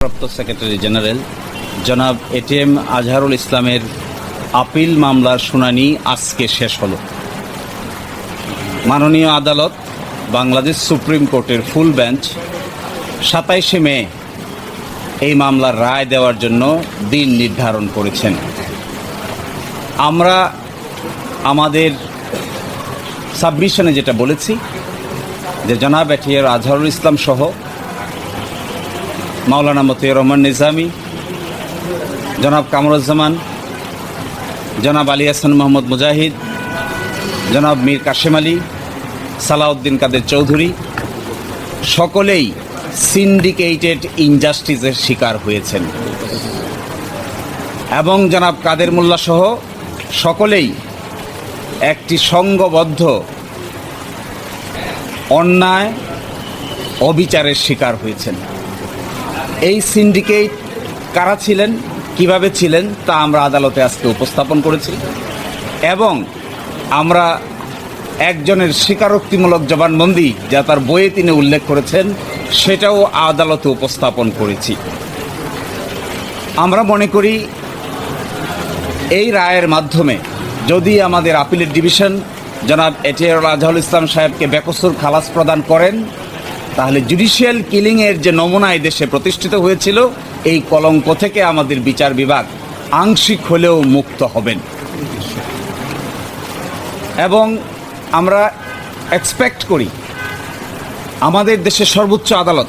প্রাপ্ত secretary general জনাব ATM Azharul ইসলামের আপিল মামলার শুনানি আজকে শেষ হল। মাননীয় আদালত বাংলাদেশ সুপ্রিম কোর্টের ফুল বেঞ্চ সাতাইশে মে এই মামলার রায় দেওয়ার জন্য দিন নির্ধারণ করেছেন। আমরা আমাদের সাবমিশনে যেটা বলেছি যে জনাব এটিএর আজহারুল ইসলাম সহ মাওলানা মতিউর রহমান নিজামি, জনাব কামরুজ্জামান, জনাব আলী হাসান মোহাম্মদ মুজাহিদ, জনাব মীর কাশেম আলী, সালাউদ্দিন কাদের চৌধুরী, সকলেই সিন্ডিকেটেড ইনজাস্টিসের শিকার হয়েছেন। এবং জনাব কাদের মোল্লা সহ সকলেই একটি সংঘবদ্ধ অন্যায়, অবিচারের শিকার হয়েছেন। এই সিন্ডিকেট কারা ছিলেন, কীভাবে ছিলেন, তা আমরা আদালতে আজকে উপস্থাপন করেছি। এবং আমরা একজনের স্বীকারোক্তিমূলক জবানবন্দি, যা তার বইয়ে তিনি উল্লেখ করেছেন, সেটাও আদালতে উপস্থাপন করেছি। আমরা মনে করি, এই রায়ের মাধ্যমে যদি আমাদের আপিলের ডিভিশন জনাব এটিআর আজহারুল ইসলাম সাহেবকে বেকসুর খালাস প্রদান করেন তাহলে জুডিশিয়াল কিলিংয়ের যে নমুনা দেশে প্রতিষ্ঠিত হয়েছিল, এই কলঙ্ক থেকে আমাদের বিচার বিভাগ আংশিক হলেও মুক্ত হবেন। এবং আমরা এক্সপেক্ট করি, আমাদের দেশের সর্বোচ্চ আদালত,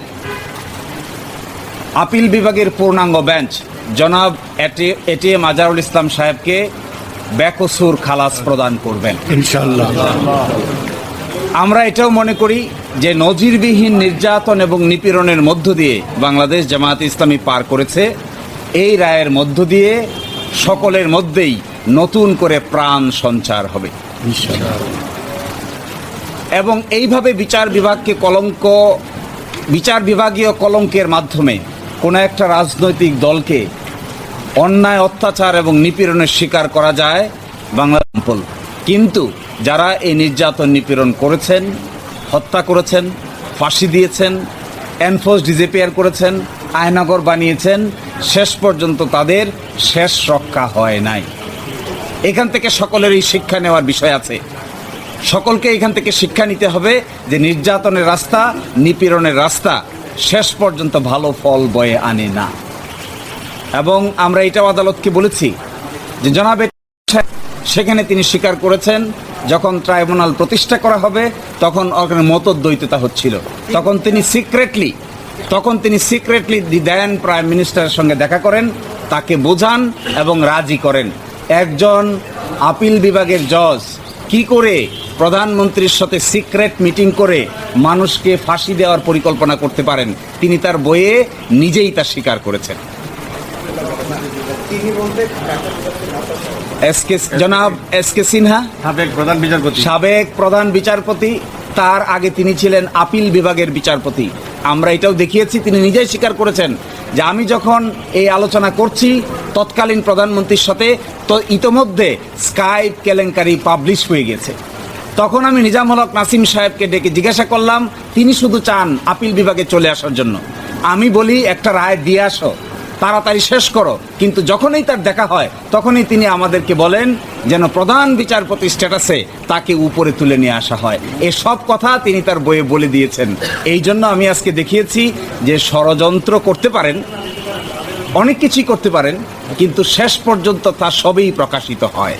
আপিল বিভাগের পূর্ণাঙ্গ বেঞ্চ জনাব এটি- এটিএম আজহারুল ইসলাম সাহেবকে বেকসুর খালাস প্রদান করবেন। ইনশাল্লাহ আমরা এটাও মনে করি যে নজিরবিহীন নির্যাতন এবং নিপীড়নের মধ্য দিয়ে বাংলাদেশ জামায়াত ইসলামী পার করেছে। এই রায়ের মধ্য দিয়ে সকলের মধ্যেই নতুন করে প্রাণ সঞ্চার হবে। এবং এইভাবে বিচার বিভাগকে কলঙ্ক, বিচার বিভাগীয় কলঙ্কের মাধ্যমে কোনো একটা রাজনৈতিক দলকে অন্যায়, অত্যাচার এবং নিপীড়নের শিকার করা যায় বাংলা কিন্তু যারা এই নির্যাতন নিপীড়ন করেছেন, হত্যা করেছেন, ফাঁসি দিয়েছেন, এনফোর্স ডিজেপিয়ার করেছেন, আয়নাগর বানিয়েছেন, শেষ পর্যন্ত তাদের শেষ রক্ষা হয় নাই। এখান থেকে সকলেরই শিক্ষা নেওয়ার বিষয় আছে। সকলকে এখান থেকে শিক্ষা নিতে হবে যে নির্যাতনের রাস্তা, নিপীড়নের রাস্তা শেষ পর্যন্ত ভালো ফল বয়ে আনে না। এবং আমরা এটাও আদালতকে বলেছি যে জনাবে সেখানে তিনি স্বীকার করেছেন, যখন ট্রাইব্যুনাল প্রতিষ্ঠা করা হবে, তখন ওখানে মতদ্বৈততা হচ্ছিল। তখন তিনি সিক্রেটলি তখন তিনি সিক্রেটলি দি দেন প্রাইম মিনিস্টারের সঙ্গে দেখা করেন, তাকে বোঝান এবং রাজি করেন। একজন আপিল বিভাগের জজ কি করে প্রধানমন্ত্রীর সাথে সিক্রেট মিটিং করে মানুষকে ফাঁসি দেওয়ার পরিকল্পনা করতে পারেন, তিনি তার বইয়ে নিজেই তা স্বীকার করেছেন। জনাব এস কে সিনহা। সাবেক প্রধান বিচারপতি। সাবেক প্রধান বিচারপতি তার আগে তিনি ছিলেন আপিল বিভাগের বিচারপতি। আমরা এটাও দেখিয়েছি তিনি নিজেই স্বীকার করেছেন যে আমি যখন এই আলোচনা করছি তৎকালীন প্রধানমন্ত্রীর সাথে তো ইতোমধ্যে স্কাইপ কেলেঙ্কারি পাবলিশ হয়ে গেছে। তখন আমি নিজাম হলক নাসিম সাহেবকে ডেকে জিজ্ঞাসা করলাম তিনি শুধু চান আপিল বিভাগে চলে আসার জন্য। আমি বলি একটা রায় দিয়ে আসো। তাড়াতাড়ি শেষ করো। কিন্তু যখনই তার দেখা হয়, তখনই তিনি আমাদেরকে বলেন যেন প্রধান বিচারপতি স্ট্যাটাসে তাকে উপরে তুলে নিয়ে আসা হয়। এসব কথা তিনি তার বইয়ে বলে দিয়েছেন। এই জন্য আমি আজকে দেখিয়েছি যে ষড়যন্ত্র করতে পারেন, অনেক কিছুই করতে পারেন, কিন্তু শেষ পর্যন্ত তা সবই প্রকাশিত হয়।